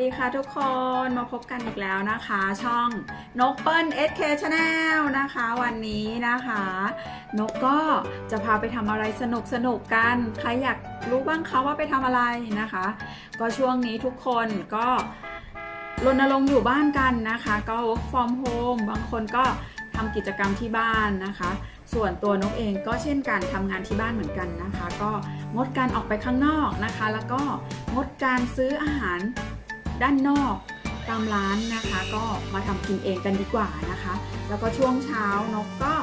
ดีค่ะทุกคนมาพบกันอีกแล้วนะคะ ช่องนกเปิ้ล SK Channel นะคะ วันนี้นะคะ นกก็จะพาไปทำอะไรสนุกสนุกกัน ใครอยากรู้บ้างคะว่าไปทำอะไรนะคะ ก็ช่วงนี้ทุกคนก็รณรงค์อยู่บ้านกันนะคะ ก็ work from home บางคนก็ทำกิจกรรมที่บ้านนะคะ ส่วนตัวนกเองก็เช่นกันทำงานที่บ้านเหมือนกันนะคะ ก็งดการออกไปข้างนอกนะคะ แล้วก็งดการซื้ออาหาร ด้านนอกตามร้านนะคะ ก็มาทำกินเองกันดีกว่านะคะ แล้วก็ช่วงเช้านกก็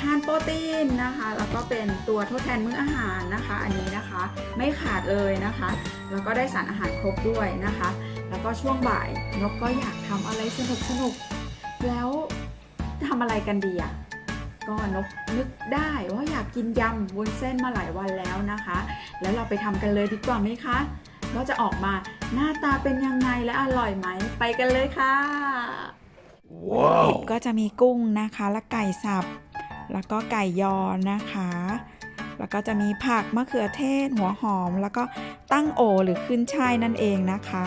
ทานโปรตีนนะคะ แล้วก็เป็นตัวทดแทนมื้ออาหารนะคะ อันนี้นะคะไม่ขาดเลยนะคะ แล้วก็ได้สารอาหารครบด้วยนะคะ แล้วก็ช่วงบ่ายนกก็อยากทำอะไรสนุกสนุกแล้วทำอะไรกันดีอะก็นกนึกได้ว่าอยากกินยำวุ้นเส้นมาหลายวันแล้วนะคะ แล้วเราไปทำกันเลยดีกว่าไหมคะว่าจะออกมา หน้าตาเป็นยังไงและอร่อยไหม ไปกันเลยค่ะว้าวก็จะมีกุ้งนะคะ และไก่สับ แล้วก็ไก่ยอนะคะ แล้วก็จะมีผักมะเขือเทศ หัวหอม แล้วก็ตั้งโอหรือขึ้นช่ายนั่นเองนะคะ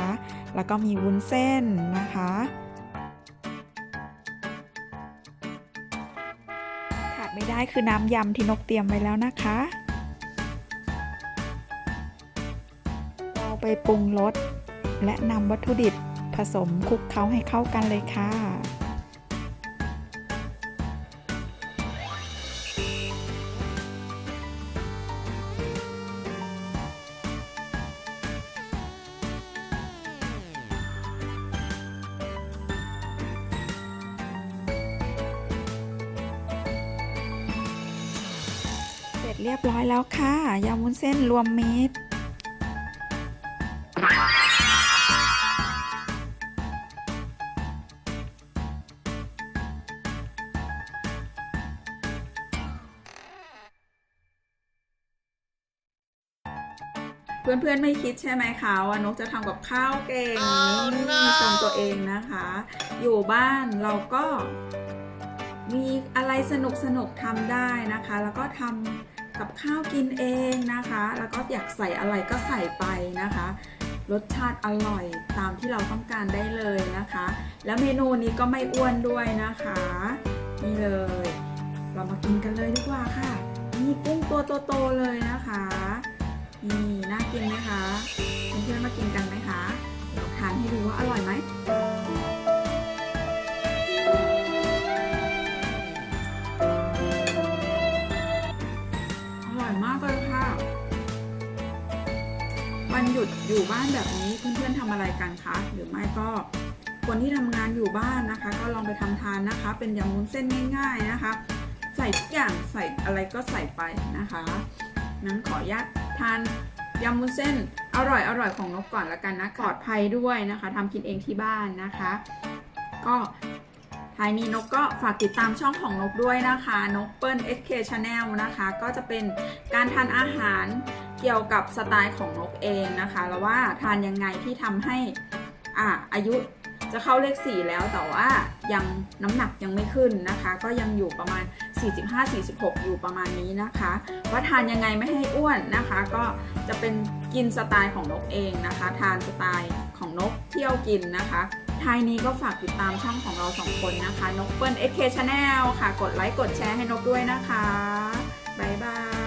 แล้วก็มีวุ้นเส้นนะคะขาดไม่ได้คือน้ำยำที่นกเตรียมไว้แล้วนะคะ เราไปปรุงรส และนำวัตถุดิบผสมคลุกเคล้าให้เข้ากันเลยค่ะ เสร็จเรียบร้อยแล้วค่ะยำวุ้นเส้นรวมมิตร เพื่อนๆไม่คิดใช่ไหมคะว่านกจะทำกับข้าวเก่งนี่ชมตัวเองนะคะ อยู่บ้านเราก็มีอะไรสนุกสนุกๆทำได้นะคะ แล้วก็ทำกับข้าวกินเองนะคะ แล้วก็อยากใส่อะไรก็ใส่ไปนะคะ รสชาติอร่อยตามที่เราต้องการได้เลยนะคะ แล้วเมนูนี้ก็ไม่อ้วนด้วยนะคะ นี่เลย เรามากินกันเลยดีกว่าค่ะ นี่กุ้งตัวโตๆเลยนะคะ นี่น่ากินไหมคะเพื่อนๆมากินกันไหมคะเดี๋ยวทานให้ดูว่าอร่อยไหมอร่อยมากเลยค่ะวันหยุดอยู่บ้านแบบนี้เพื่อนๆทำอะไรกันคะหรือไม่ก็คนที่ทำงานอยู่บ้านนะคะ ก็ลองไปทำทานนะคะ เป็นยำวุ้นเส้นง่ายๆนะคะ ใส่ทุกอย่างใส่อะไรก็ใส่ไปนะคะนั้นขออนุญาต ทานยำมุ้นเส้นอร่อยอร่อยของนกก่อนละกันนะปลอดภัยด้วยนะคะทำกินเองที่บ้านนะคะ ก็ท้ายนี้นกก็ฝากติดตามช่องของนกด้วยนะคะ นกเปิ้ล SK Channel นะคะ ก็จะเป็นการทานอาหารเกี่ยวกับสไตล์ของนกเองนะคะ แล้วว่าทานยังไงที่ทำให้อะอายุ จะเข้าเลข 4 แล้วแต่ว่ายังน้ำหนักยังไม่ขึ้นนะคะ ก็ยังอยู่ประมาณ 45-46 อยู่ประมาณนี้นะคะว่าทานยังไงไม่ให้อ้วนนะคะ ก็จะเป็นกินสไตล์ของนกเองนะคะ ทานสไตล์ของนกเที่ยวกินนะคะท้ายนี้ก็ฝากติดตามช่องของเราสองคนนะคะนกเปิ้ล SK Channel ค่ะ กดไลค์กดแชร์ให้นกด้วยนะคะ บ๊ายบาย